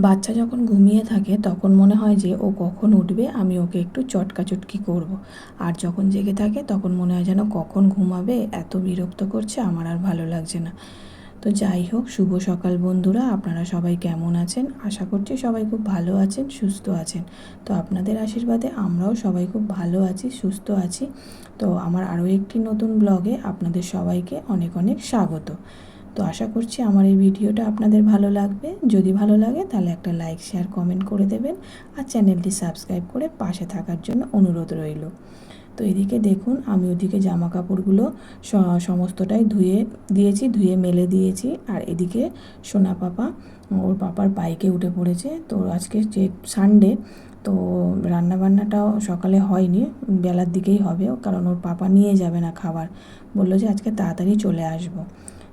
বাচ্চা যখন ঘুমিয়ে থাকে, তখন মনে হয় যে ও কখন উঠবে, আমি ওকে একটু চটকাচটকি করব। আর যখন জেগে থাকে, তখন মনে হয় যেন কখন ঘুমাবে, এত বিরক্ত করছে, আমার আর ভালো লাগছে না। তো যাই হোক, শুভ সকাল বন্ধুরা, আপনারা সবাই কেমন আছেন? আশা করছি সবাই খুব ভালো আছেন, সুস্থ আছেন। তো আপনাদের আশীর্বাদে আমরাও সবাই খুব ভালো আছি, সুস্থ আছি। তো আমার আরও একটি নতুন ব্লগে আপনাদের সবাইকে অনেক অনেক স্বাগত। তো আশা করছি আমার এই ভিডিওটা আপনাদের ভালো লাগবে। যদি ভালো লাগে তাহলে একটা লাইক শেয়ার কমেন্ট করে দেবেন আর চ্যানেলটি সাবস্ক্রাইব করে পাশে থাকার জন্য অনুরোধ রইল। তো এদিকে দেখুন, আমি ওদিকে জামা কাপড়গুলো সমস্তটাই ধুয়ে দিয়েছি, ধুয়ে মেলে দিয়েছি। আর এদিকে সোনা পাপা, ওর পাপার বাইকে উঠে পড়েছে। তো আজকে যে সানডে তো রান্নাবান্নাটাও সকালে হয়নি, বেলার দিকেই হবে। কারণ ওর পাপা নিয়ে যাবে না খাবার। বলল যে আজকে তাড়াতাড়ি চলে আসব।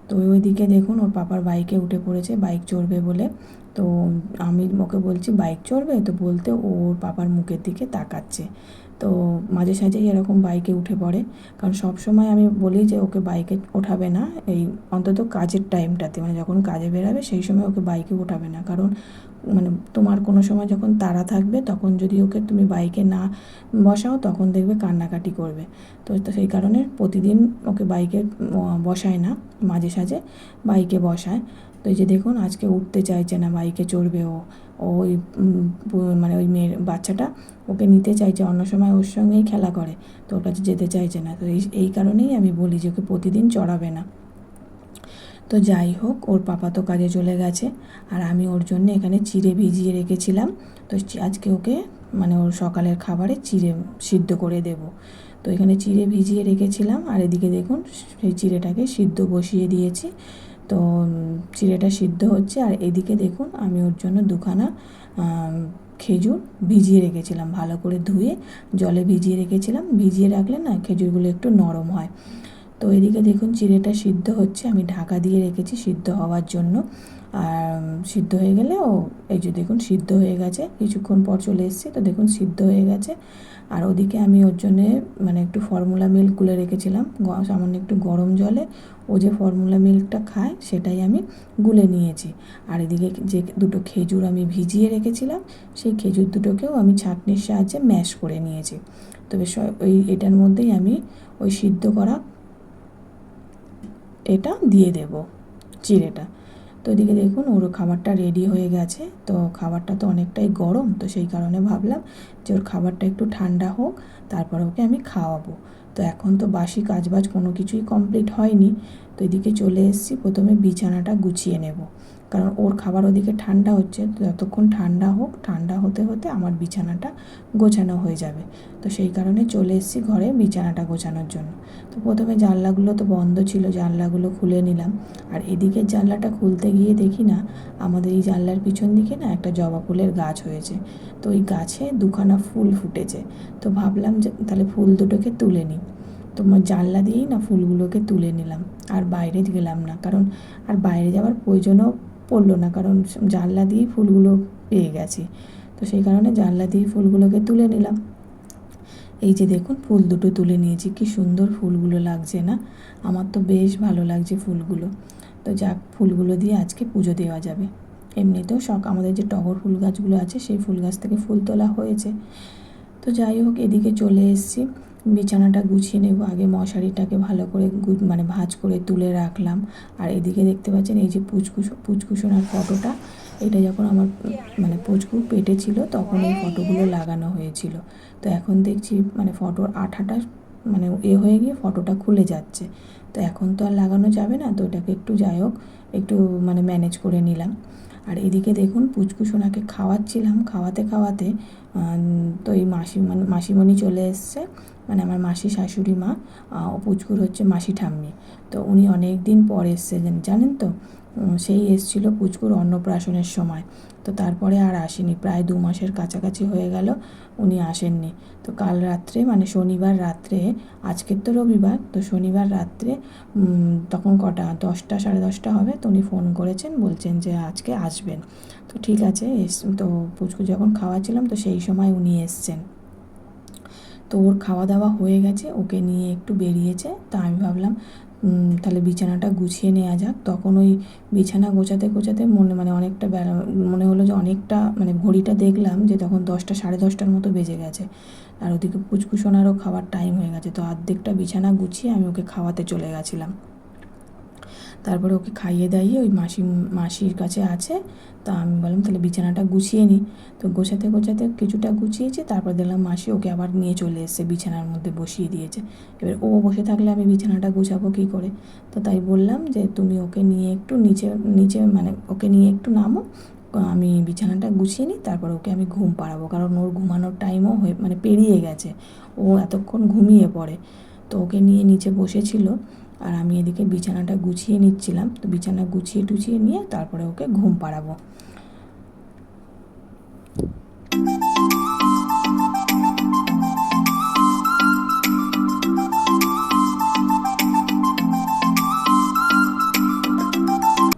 তো ওইদিকে দেখুন, ওর পাপার বাইকে উঠে পড়েছে, বাইক চড়বে বলে। তো আমি ওকে বলছি, বাইক চড়বে? তো বলতে ওর পাপার মুখের দিকে তাকাচ্ছে। তো মাঝে সাঝেই এরকম বাইকে উঠে পড়ে। কারণ সব সময় আমি বলি যে, ওকে বাইকে ওঠাবে না। এই অন্তত কাজের টাইমটাতে মানে যখন কাজে বেরাবে, সেই সময় ওকে বাইকে ওঠাবে না। কারণ মানে তোমার কোনো সময় যখন তাড়া থাকবে, তখন যদি ওকে তুমি বাইকে না বসাও, তখন দেখবে কান্নাকাটি করবে। তো সেই কারণে প্রতিদিন ওকে বাইকে বসায় না। মাঝে সাঝে বাইকে বসায়। তো এই যে দেখুন, আজকে উঠতে চাইছে না বাইকে চড়বে ও। ওই মানে ওই মেয়ের বাচ্চাটা ওকে নিতে চাইছে, অন্য সময় ওর সঙ্গেই খেলা করে। তো ওর কাছে যেতে চাইছে না। তো এই এই কারণেই আমি বলি যে ওকে প্রতিদিন চড়াবে না। তো যাই হোক, ওর পাপা তো কাজে চলে গেছে আর আমি ওর জন্য এখানে চিড়ে ভিজিয়ে রেখেছিলাম। তো আজকে ওকে মানে ওর সকালের খাবারে চিড়ে সিদ্ধ করে দেব। তো এখানে চিড়ে ভিজিয়ে রেখেছিলাম আর এদিকে দেখুন, সেই চিড়েটাকে সিদ্ধ বসিয়ে দিয়েছি। তো চিড়েটা সিদ্ধ হচ্ছে আর এদিকে দেখুন আমি ওর জন্য দুখানা খেজুর ভিজিয়ে রেখেছিলাম, ভালো করে ধুয়ে জলে ভিজিয়ে রেখেছিলাম। ভিজিয়ে রাখলে না খেজুরগুলো একটু নরম হয়। তো এদিকে দেখুন চিড়েটা সিদ্ধ হচ্ছে, আমি ঢাকা দিয়ে রেখেছি সিদ্ধ হওয়ার জন্য। আর সিদ্ধ হয়ে গেলে ও, এই যে দেখুন সিদ্ধ হয়ে গেছে, কিছুক্ষণ পর চলে এসেছি, তো দেখুন সিদ্ধ হয়ে গেছে। আর ওদিকে আমি ওর জন্যে মানে একটু ফর্মুলা মিল্ক গুলে রেখেছিলাম সামান্য একটু গরম জলে। ও যে ফর্মুলা মিল্কটা খায়, সেটাই আমি গুলে নিয়েছি। আর এদিকে যে দুটো খেজুর আমি ভিজিয়ে রেখেছিলাম, সেই খেজুর দুটোকেও আমি ছাঁকনির সাহায্যে ম্যাশ করে নিয়েছি। তবে ওই এটার মধ্যেই আমি ওই সিদ্ধ করা এটা দিয়ে দেব চিড়েটা তো এদিকে দেখুন, ওর খাবারটা রেডি হয়ে গেছে। তো খাবারটা তো অনেকটাই গরম, তো সেই কারণে ভাবলাম যে ওর খাবারটা একটু ঠান্ডা হোক, তারপর ওকে আমি খাওয়াবো। তো এখন তো বাসি কাজবাজ কোনো কিছুই কমপ্লিট হয়নি। তো এদিকে চলে এসেছি, প্রথমে বিছানাটা গুছিয়ে নেব। কারণ ওর খাবার ওদিকে ঠান্ডা হচ্ছে যতক্ষণ ঠান্ডা হোক, ঠান্ডা হতে হতে আমার বিছানাটা গোছানো হয়ে যাবে। তো সেই কারণে চলে এসেছি ঘরে বিছানাটা গোছানোর জন্য। তো প্রথমে জানলাগুলো তো বন্ধ ছিল, জানলাগুলো খুলে নিলাম। আর এদিকের জানলাটা খুলতে গিয়ে দেখি না, আমাদের এই জানলার পিছন দিকে না একটা জবা ফুলের গাছ হয়েছে। তো ওই গাছে দুখানা ফুল ফুটেছে। তো ভাবলাম যে তাহলে ফুল দুটোকে তুলে নিই। তো জানলা দিয়েই না ফুলগুলোকে তুলে নিলাম। আর বাইরে গেলাম না, কারণ আর বাইরে যাওয়ার প্রয়োজনও পড়ল না, কারণ জানলা দিয়েই ফুলগুলো পেয়ে গেছি। তো সেই কারণে জানলা দিয়ে ফুলগুলোকে তুলে নিলাম। এই যে দেখুন, ফুল দুটো তুলে নিয়েছি, কি সুন্দর ফুলগুলো লাগছে না? আমার তো বেশ ভালো লাগছে ফুলগুলো। তো যাক, ফুলগুলো দিয়ে আজকে পুজো দেওয়া যাবে। এমনিতেও শখ, আমাদের যে টগর ফুল গাছগুলো আছে, সেই ফুল গাছ থেকে ফুল তোলা হয়েছে। তো যাই হোক, এদিকে চলে এসেছি। বিছানাটা গুছিয়ে নেব, আগে মশারিটাকে ভালো করে মানে ভাঁজ করে তুলে রাখলাম। আর এদিকে দেখতে পাচ্ছেন এই যে পুচকুস পুচকুসোনার ফটোটা, এটা যখন আমার মানে পুচকু পেটে ছিল তখন এই ফটোগুলো লাগানো হয়েছিল। তো এখন দেখছি মানে ফটোর আঠাটা মানে এ হয়ে গিয়ে ফটোটা খুলে যাচ্ছে। তো এখন তো আর লাগানো যাবে না, তো এটাকে একটু যাই হোক, একটু মানে ম্যানেজ করে নিলাম। আর এদিকে দেখুন পুচকু সোনাকে খাওয়াচ্ছিলাম, খাওয়াতে খাওয়াতে তো এই মাসি মাসিমণি চলে এসছে। মানে আমার মাসি শাশুড়ি মা পুচকুর হচ্ছে মাসি ঠাম্মি। তো উনি অনেক দিন পর এসছেন জানেন তো? সেই এসছিল পুচকুর অন্নপ্রাশনের সময়। তো তারপরে আর আসেনি, প্রায় দু মাসের কাছাকাছি হয়ে গেল, উনি আসেননি। তো কাল রাত্রে মানে শনিবার রাত্রে, আজকের তো রবিবার, তো শনিবার রাত্রে তখন কটা? দশটা, সাড়ে দশটা হবে, তো উনি ফোন করেছেন, বলছেন যে আজকে আসবেন। তো ঠিক আছে, এস, তো পুচকু যখন খাওয়াচ্ছিলাম, তো সেই সময় উনি এসছেন। তো ওর খাওয়া দাওয়া হয়ে গেছে, ওকে নিয়ে একটু বেরিয়েছে। তা আমি ভাবলাম তাহলে বিছানাটা গুছিয়ে নেওয়া যাক। তখন ওই বিছানা গোছাতে গোছাতে মনে মানে অনেকটা বেড়া মনে হলো যে অনেকটা মানে ঘড়িটা দেখলাম যে তখন দশটা, সাড়ে দশটার মতো বেজে গেছে। আর ওদিকে পুচকুসোনারও খাওয়ার টাইম হয়ে গেছে। তো অর্ধেকটা বিছানা গুছিয়ে আমি ওকে খাওয়াতে চলে গেছিলাম। তারপরে ওকে খাইয়ে দাইয়ে ওই মাসি, মাসির কাছে আছে। তা আমি বললাম, তাহলে বিছানাটা গুছিয়ে নিই তো গোছাতে গোছাতে কিছুটা গুছিয়েছি, তারপর দেখলাম মাসি ওকে আবার নিয়ে চলে এসেছে, বিছানার মধ্যে বসিয়ে দিয়েছে। এবার ও বসে থাকলে আমি বিছানাটা গুছাবো কী করে? তো তাই বললাম যে, তুমি ওকে নিয়ে একটু নিচে নিচে মানে ওকে নিয়ে একটু নামো, আমি বিছানাটা গুছিয়ে নিই, তারপর ওকে আমি ঘুম পাড়াবো। কারণ ওর ঘুমানোর টাইমও হয়ে মানে পেরিয়ে গেছে। ও এতক্ষণ ঘুমিয়ে পড়ে। তো ওকে নিয়ে নিচে বসেছিল। আর আমি এদিকে বিছানাটা গুছিয়ে নিচ্ছিলাম। তো বিছানা গুছিয়ে টুছিয়ে নিয়ে তারপরে ওকে ঘুম পাড়াবো।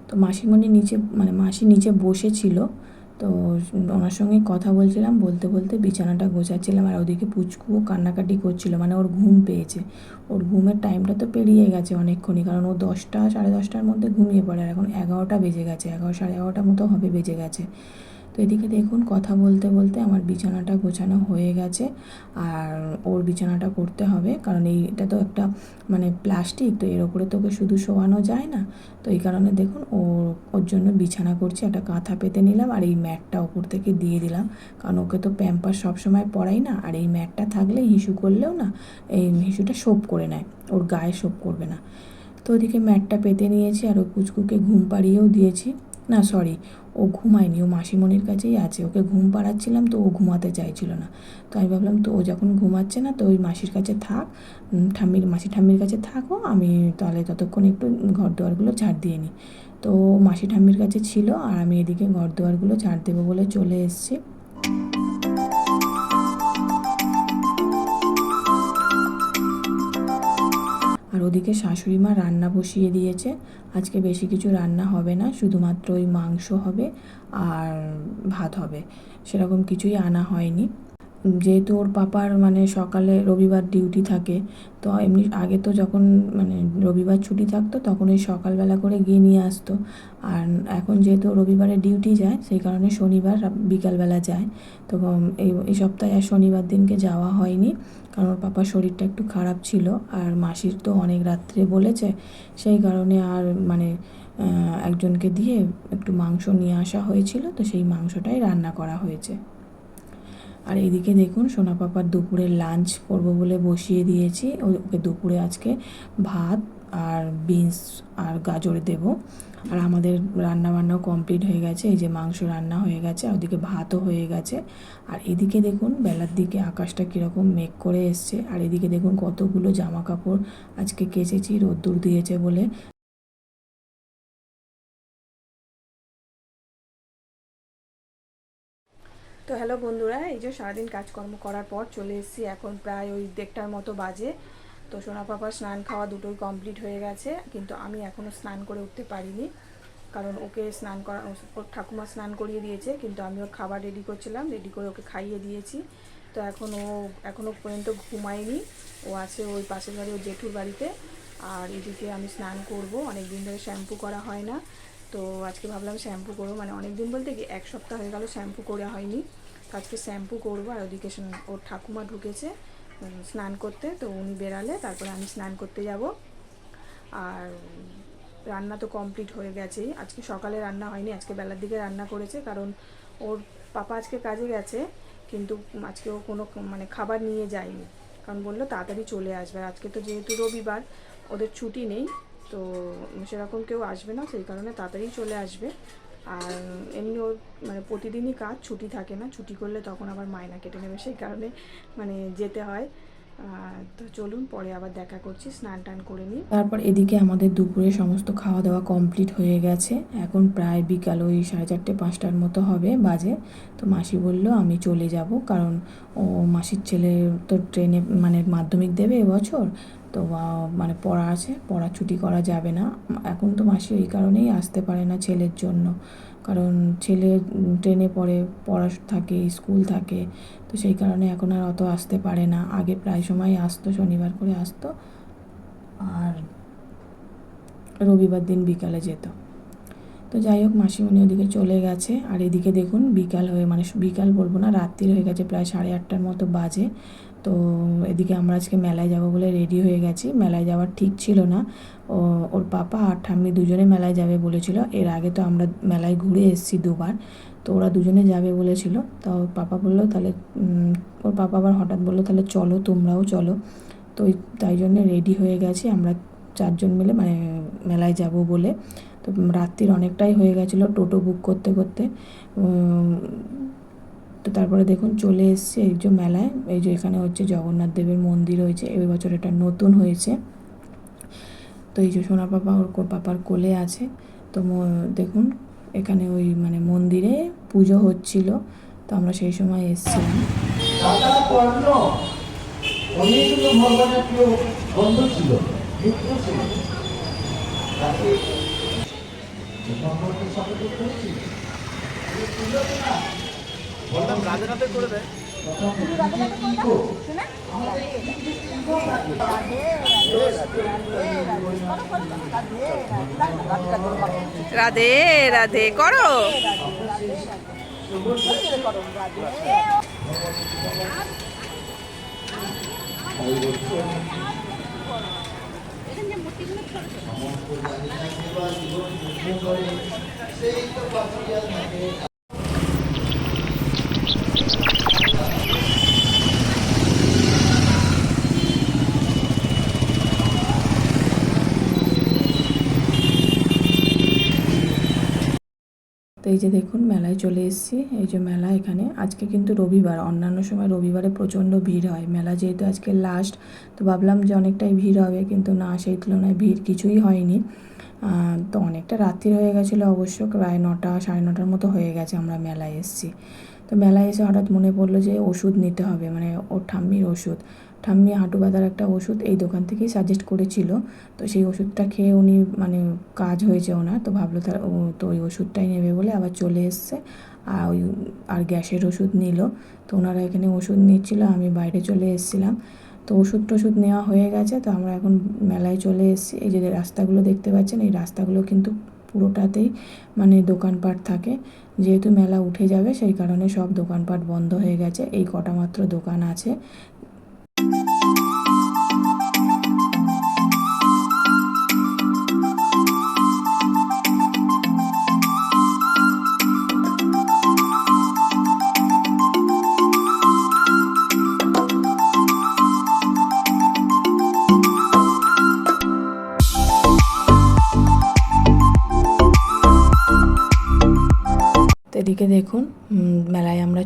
তো মাসিমণি নিচে মানে মাসি নিচে বসেছিল। তো ওনার সঙ্গে কথা বলছিলাম, বলতে বলতে বিছানাটা গোছাচ্ছিলাম আর ওদিকে পুচকুও কান্নাকাটি করছিল মানে ওর ঘুম পেয়েছে। ওর ঘুমের টাইমটা তো পেরিয়ে গেছে অনেকক্ষণই, কারণ ও দশটা সাড়ে দশটার মধ্যে ঘুমিয়ে পড়ে আর এখন এগারোটা বেজে গেছে, এগারো সাড়ে এগারোটার মতো হবে বেজে গেছে। তো এদিকে দেখুন, কথা বলতে বলতে আমার বিছানাটা গোছানো হয়ে গেছে। আর ওর বিছানাটা করতে হবে, কারণ এই এটা তো একটা মানে প্লাস্টিক, তো এর ওপরে তোকে শুধু শোয়ানো যায় না। তো এই কারণে দেখুন, ও, ওর জন্য বিছানা করছি, একটা কাঁথা পেতে নিলাম আর এই ম্যাটটা ওপর থেকে দিয়ে দিলাম। কারণ ওকে তো প্যাম্পার সবসময় পরাই না, আর এই ম্যাটটা থাকলে হিসু করলেও না, এই হিসুটা শোপ করে নেয়, ওর গায়ে শোপ করবে না। তো ওদিকে ম্যাটটা পেতে নিয়েছি আর ও কুচকুকে ঘুম পাড়িয়েও দিয়েছি। না সরি ও ঘুমায়নি, ও মাসিমণির কাছেই আছে, ওকে ঘুম পাড়াচ্ছিলাম তো ও ঘুমাতে চাইছিল না। তো আমি ভাবলাম, তো ও যখন ঘুমাচ্ছে না, তো ওই মাসির কাছে থাক ঠাম্মির মাসি ঠাম্মির কাছে থাকো, আমি তাহলে ততক্ষণ একটু ঘর দুয়ারগুলো ছাড় দিয়ে নিই। তো মাসি ঠাম্মির কাছে ছিল, আর আমি এদিকে ঘর দুয়ারগুলো ছাড় দেবো বলে চলে এসেছি। ওদিকে শাশুড়ি মা রান্না বসিয়ে দিয়েছে। আজকে বেশি কিছু রান্না হবে না, শুধুমাত্র ওই মাংস হবে আর ভাত হবে। সেরকম কিছুই আনা হয়নি। যেহেতু ওর পাপার মানে সকালে রবিবার ডিউটি থাকে, তো এমনি আগে তো যখন মানে রবিবার ছুটি থাকতো তখন ওই সকালবেলা করে গিয়ে নিয়ে আসতো। আর এখন যেহেতু রবিবারে ডিউটি যায়, সেই কারণে শনিবার বিকালবেলা যায়। তো এই এই সপ্তাহে আর শনিবার দিনকে যাওয়া হয়নি, কারণ ওর পাপার শরীরটা একটু খারাপ ছিল আর মাসির তো অনেক রাত্রে বলেছে। সেই কারণে আর মানে একজনকে দিয়ে একটু মাংস নিয়ে আসা হয়েছিল, তো সেই মাংসটাই রান্না করা হয়েছে। আর এদিকে দেখুন, সোনা পাপার দুপুরে লাঞ্চ করব বলে বসিয়ে দিয়েছি। ওকে দুপুরে আজকে ভাত আর বিনস আর গাজর দেব। আর আমাদের রান্না বান্নাও কমপ্লিট হয়ে গেছে। এই যে মাংস রান্না হয়ে গেছে, আর ওদিকে ভাতও হয়ে গেছে। আর এদিকে দেখুন, বেলার দিকে আকাশটা কীরকম মেঘ করে এসছে। আর এদিকে দেখুন, কতগুলো জামা কাপড় আজকে কেচেছি, রোদ্দুর দিয়েছে বলে। তো হ্যালো বন্ধুরা, এই যে সারাদিন কাজকর্ম করার পর চলে এসেছি এখন প্রায় ওই দেড়টার মতো বাজে। তো সোনা পাপা স্নান খাওয়া দুটোই কমপ্লিট হয়ে গেছে, কিন্তু আমি এখনও স্নান করে উঠতে পারিনি। কারণ ওকে স্নান করা ওর ঠাকুমা স্নান করিয়ে দিয়েছে, কিন্তু আমি ওর খাবার রেডি করছিলাম রেডি করে ওকে খাইয়ে দিয়েছি। তো এখন ও এখনও পর্যন্ত ঘুমায়নি। ও আছে ওই পাশের বাড়ি ওর জেঠুর বাড়িতে। আর এদিকে আমি স্নান করব অনেক দিন ধরে শ্যাম্পু করা হয় না। তো আজকে ভাবলাম শ্যাম্পু করব। মানে অনেক দিন বলতে কি, এক সপ্তাহ হয়ে গেল শ্যাম্পু করা হয়নি। তো আজকে শ্যাম্পু করব আর ওদিকে ওর ঠাকুমা ঢুকেছে স্নান করতে। তো উনি বেরালে, তারপরে আমি স্নান করতে যাব। আর রান্না তো কমপ্লিট হয়ে গেছেই। আজকে সকালে রান্না হয়নি, আজকে বেলার দিকে রান্না করেছে। কারণ ওর পাপা আজকে কাজে গেছে, কিন্তু আজকে ও কোনো মানে খাবার নিয়ে যায়নি। কারণ বলল তাড়াতাড়ি চলে আসবে। আজকে তো যেহেতু রবিবার, ওদের ছুটি নেই। তো সেরকম কেউ আসবে না, সেই কারণে তাড়াতাড়ি চলে আসবে। আর এমনি ওর মানে প্রতিদিনই কাজ, ছুটি থাকে না, ছুটি করলে তখন আবার মায়না কেটে নেবে, সেই কারণে মানে যেতে হয়। তো চলুন, পরে আবার দেখা করছি, স্নান টান করে নিই। তারপর এদিকে আমাদের দুপুরে সমস্ত খাওয়া দাওয়া কমপ্লিট হয়ে গেছে। এখন প্রায় বিকাল ওই সাড়ে চারটে, পাঁচটার মতো হবে বাজে। তো মাসি বলল, আমি চলে যাব। কারণ ও মাসির ছেলে তো ট্রেনে মানে মাধ্যমিক দেবে এবছর। তো মানে পড়া আছে, পড়া ছুটি করা যাবে না। এখন তো মাসি এই কারণেই আসতে পারে না ছেলের জন্য। কারণ ছেলে ট্রেনে পড়ে, পড়া থাকে স্কুল থাকে, তো সেই কারণে এখন আর অত আসতে পারে না। আগে প্রায় সময় আসতো, শনিবার করে আসতো, আর রবিবার দিন বিকালে যেত। তো যাই হোক, মাসিমণি ওদিকে চলে গেছে, আর এদিকে দেখুন বিকাল হয়ে মানে বিকাল বলব না, রাত্রির হয়ে গেছে, প্রায় সাড়ে আটটার মতো বাজে। তো এদিকে আমরা আজকে মেলায় যাব বলে রেডি হয়ে গেছি। মেলায় যাওয়ার ঠিক ছিল না। ও, ওর পাপা আর ঠাম্মি দুজনে মেলায় যাবে বলেছিল। এর আগে তো আমরা মেলায় ঘুরে এসেছি দুবার। তো ওরা দুজনে যাবে বলেছিল। তো ওর পাপা বলল, তাহলে ওর পাপা আবার হঠাৎ বলল, তাহলে চলো, তোমরাও চলো। তো তাই জন্য রেডি হয়ে গেছি। আমরা চারজন মিলে মানে মেলায় যাব বলে। তো রাত্রির অনেকটাই হয়ে গেছিল টোটো বুক করতে করতে। তো তারপরে দেখুন চলে এসছে এই যে মেলায়। এই যে এখানে হচ্ছে জগন্নাথ দেবের মন্দির হয়েছে। এই বছর এটা নতুন হয়েছে। তো এই যে সোনা পাপা ওর পাপার কোলে আছে। তো দেখুন এখানে ওই মানে মন্দিরে পুজো হচ্ছিল। তো আমরা সেই সময় এসেছিলাম। ছিল বললাম রাজারাতে করে দেয়। রাধে রাধে করো। তো এই যে দেখুন, মেলায় চলে এসেছি। এই যে মেলা এখানে। আজকে কিন্তু রবিবার। অন্যান্য সময় রবিবারে প্রচণ্ড ভিড় হয়। মেলা যেহেতু আজকে লাস্ট তো ভাবলাম যে অনেকটাই ভিড় হবে, কিন্তু না, সেই তুলনায় ভিড় কিছুই হয়নি। তো অনেকটা রাত্রি হয়ে গেছিল অবশ্য, প্রায় নটা, সাড়ে নটার মতো হয়ে গেছে আমরা মেলায় এসেছি। তো মেলায় এসে হঠাৎ মনে পড়ল যে ওষুধ নিতে হবে মানে ওর ঠাম্মির ওষুধ। ঠাম্মি হাঁটু ব্যথার একটা ওষুধ এই দোকান থেকেই সাজেস্ট করেছিল। তো সেই ওষুধটা খেয়ে উনি মানে কাজ হয়েছে ওনার, তো ভাবলো তার তো ওই ওষুধটাই নেবে বলে আবার চলে এসছে। আর ওই আর গ্যাসের ওষুধ নিল। তো ওনারা এখানে ওষুধ নিচ্ছিল, আমি বাইরে চলে এসেছিলাম। তো ওষুধ টষুধ নেওয়া হয়ে গেছে, তো আমরা এখন মেলায় চলে এসেছি। এই যে রাস্তাগুলো দেখতে পাচ্ছেন, এই রাস্তাগুলো কিন্তু পুরোটাতেই মানে দোকানপাট থাকে। যেহেতু মেলা উঠে যাবে, সেই কারণে সব দোকানপাট বন্ধ হয়ে গেছে। এই কটা মাত্র দোকান আছে। তো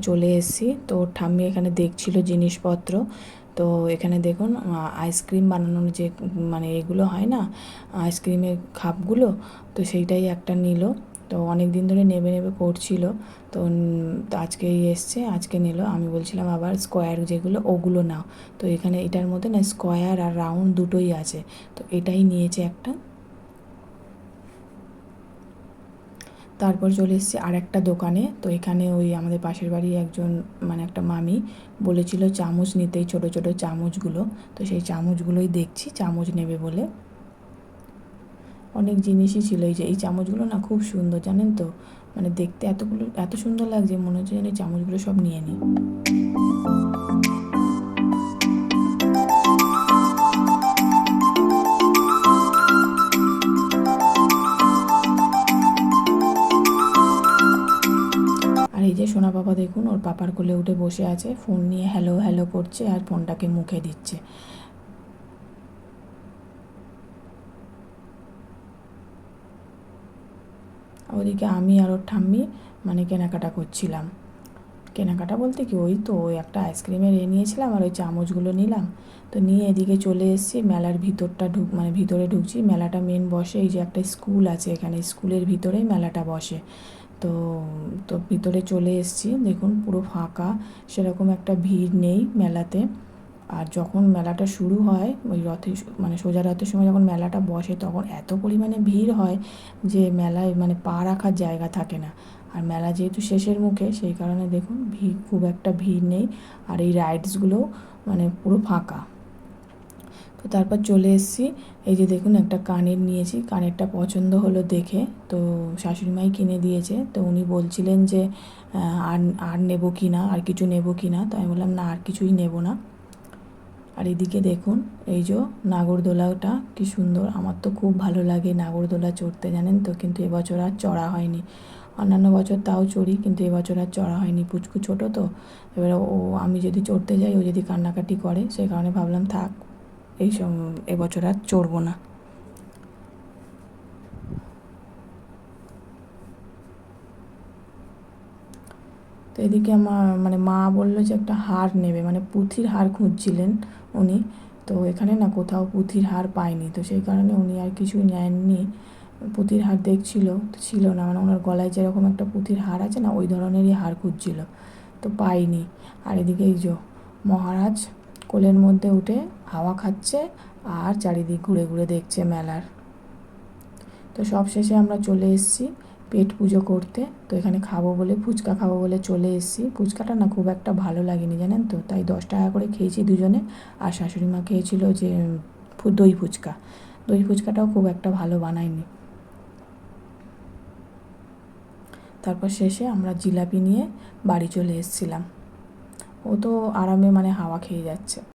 চলে এসেছি। তো ঠাম্মি এখানে দেখছিল জিনিসপত্র। তো এখানে দেখুন আইসক্রিম বানানোর যে মানে এগুলো হয় না আইসক্রিমের খাপগুলো, তো সেইটাই একটা নিল। তো অনেক দিন ধরে নেবে নেবে করছিল। তো আজকেই এসছে, আজকে নিল। আমি বলছিলাম আবার স্কোয়ার যেগুলো, ওগুলো নাও। তো এখানে এটার মধ্যে না স্কোয়ার আর রাউন্ড দুটোই আছে। তো এটাই নিয়েছে একটা। তারপর চলে এসেছি আর একটা দোকানে। তো এখানে ওই আমাদের পাশের বাড়ি একজন মানে একটা মামি বলেছিল চামচ নিতেই ছোট ছোট চামচগুলো। তো সেই চামচগুলোই দেখছি, চামচ নেবে বলে। অনেক জিনিসই ছিল এই যে, এই চামচগুলো না খুব সুন্দর, জানেন তো? মানে দেখতে এতগুলো, এত সুন্দর লাগছে, মনে হচ্ছে যেন এই চামচগুলো সব নিয়ে নিই। এই যে সোনা বাবা দেখুন, ওর পাপার কোলে উঠে বসে আছে ফোন নিয়ে হ্যালো হ্যালো করছে আর ফোনটাকে মুখে দিচ্ছে। ওদিকে আমি আর ওর ঠাম্মি মানে কেনাকাটা করছিলাম। কেনাকাটা বলতে কি, ওই তো, ওই একটা আইসক্রিমের এ নিয়েছিলাম আর ওই চামচগুলো নিলাম। তো নিয়ে এদিকে চলে এসেছি, মেলার ভিতরটা ঢুক মানে ভিতরে ঢুকছি, মেলাটা মেন বসে, এই যে একটা স্কুল আছে এখানে স্কুলের ভিতরেই মেলাটা বসে। তো তো ভিতরে চলে এসেছি। দেখুন, পুরো ফাঁকা। সেরকম একটা ভিড় নেই মেলাতে। আর যখন মেলাটা শুরু হয়, ওই রথে মানে সোজা রথের সময় যখন মেলাটা বসে, তখন এত পরিমাণে ভিড় হয় যে মেলায় মানে পা রাখার জায়গা থাকে না। আর মেলা যেহেতু শেষের মুখে, সেই কারণে দেখুন, ভিড়, খুব একটা ভিড় নেই। আর এই রাইডসগুলো মানে পুরো ফাঁকা। তো তারপর চলে এসেছি। এই যে দেখুন, একটা কানের নিয়েছি। কানেরটা পছন্দ হলো দেখে। তো শাশুড়িমাই কিনে দিয়েছে। তো উনি বলছিলেন যে আর আর নেব কি না? আর কিছু নেব কি না? তো আমি বললাম, না, আর কিছুই নেব না। আর এদিকে দেখুন, এই যে নাগরদোলাটা কি সুন্দর। আমার তো খুব ভালো লাগে নাগরদোলা চড়তে, জানেন তো? কিন্তু এবছর আর চড়া হয়নি। অন্যান্য বছর তাও চড়ি, কিন্তু এবছর আর চড়া হয়নি। পুচকু ছোটো তো। এবারে ও, আমি যদি চড়তে যাই, ও যদি কান্নাকাটি করে, সেই কারণে ভাবলাম, থাক এই এবছর আর চড়বো না। তো এদিকে আমার মানে মা বলল যে একটা হার নেবে মানে পুঁথির হার খুঁজছিলেন উনি, তো এখানে না কোথাও পুঁথির হার পায়নি, তো সেই কারণে উনি আর কিছুই নেননি। পুঁথির হার দেখছিল, তো ছিল না মানে ওনার গলায় যেরকম একটা পুঁথির হার আছে না, ওই ধরনেরই হার খুঁজছিল, তো পাইনি আর এদিকে এই যে মহারাজ কোলের মধ্যে উঠে হাওয়া খাচ্ছে আর চারিদিক ঘুরে ঘুরে দেখছে মেলার। তো সব শেষে আমরা চলে এসেছি পেট পুজো করতে। তো এখানে খাব বলে, ফুচকা খাব বলে চলে এসেছি। ফুচকাটা না খুব একটা ভালো লাগেনি, জানেন তো? তাই দশ টাকা করে খেয়েছি দুজনে। আর শাশুড়ি মা খেয়েছিল যে দই ফুচকা। দই ফুচকাটাও খুব একটা ভালো বানায়নি। তারপর শেষে আমরা জিলাপি নিয়ে বাড়ি চলে এসেছিলাম। ও তো আরামে মানে হাওয়া খেয়ে যাচ্ছে।